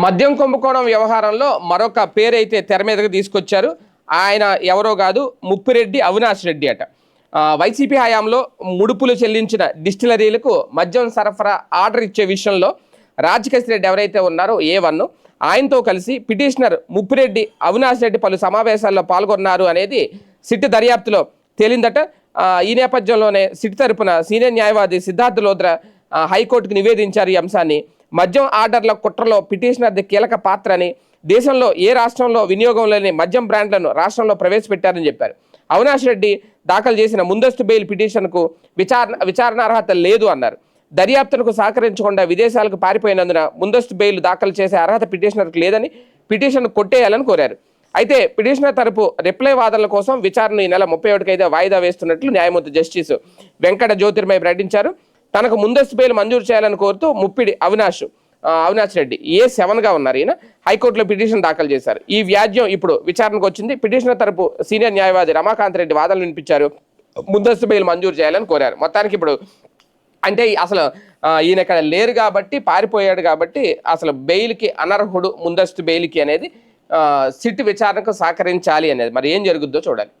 మద్యం కుంభకోణం వ్యవహారంలో మరొక పేరైతే తెర మీదకి తీసుకొచ్చారు. ఆయన ఎవరో కాదు ముప్పిరెడ్డి అవినాష్ రెడ్డి అట. వైసీపీ హయాంలో ముడుపులు చెల్లించిన డిస్టిలరీలకు మద్యం సరఫరా ఆర్డర్ ఇచ్చే విషయంలో రాజకేశ్ రెడ్డి ఎవరైతే ఉన్నారో ఏ వన్ ఆయనతో కలిసి పిటిషనర్ ముప్పిరెడ్డి అవినాష్ రెడ్డి పలు సమావేశాల్లో పాల్గొన్నారు అనేది సిట్ దర్యాప్తులో తేలిందట. ఈ నేపథ్యంలోనే సిట్ తరపున సీనియర్ న్యాయవాది సిద్ధార్థ లోద్రా హైకోర్టుకు నివేదించారు ఈ అంశాన్ని. మద్యం ఆర్డర్ల కుట్రలో పిటిషనర్ది కీలక పాత్ర అని దేశంలో ఏ రాష్ట్రంలో వినియోగం లేని మద్యం బ్రాండ్లను రాష్ట్రంలో ప్రవేశపెట్టారని చెప్పారు. అవినాష్ రెడ్డి దాఖలు చేసిన ముందస్తు బెయిల్ పిటిషన్కు విచారణ విచారణ అర్హత లేదు అన్నారు. దర్యాప్తునకు సహకరించకుండా విదేశాలకు పారిపోయినందున ముందస్తు బెయిల్ దాఖలు చేసే అర్హత పిటిషనర్కు లేదని పిటిషన్ కొట్టేయాలని కోరారు. అయితే పిటిషనర్ తరపు రిప్లై వాదనల కోసం విచారణ ఈ నెల ముప్పై ఒకటికైతే వాయిదా వేస్తున్నట్లు న్యాయమూర్తి జస్టిస్ వెంకట జ్యోతిర్మయ ప్రకటించారు. తనకు ముందస్తు బెయిల్ మంజూరు చేయాలని కోరుతూ ముప్పిడి అవినాష్ అవినాష్ రెడ్డి ఏ సెవెన్గా ఉన్నారు ఈయన. హైకోర్టులో పిటిషన్ దాఖలు చేశారు. ఈ వ్యాజ్యం ఇప్పుడు విచారణకు వచ్చింది. పిటిషనర్ తరపు సీనియర్ న్యాయవాది రమాకాంత్ రెడ్డి వాదనలు వినిపించారు. ముందస్తు బెయిల్ మంజూరు చేయాలని కోరారు. మొత్తానికి ఇప్పుడు అంటే అసలు ఈయన ఇక్కడ లేరు కాబట్టి పారిపోయాడు కాబట్టి అసలు బెయిల్కి అనర్హుడు ముందస్తు బెయిల్కి అనేది సిట్ విచారణకు సహకరించాలి అనేది. మరి ఏం జరుగుద్దో చూడాలి.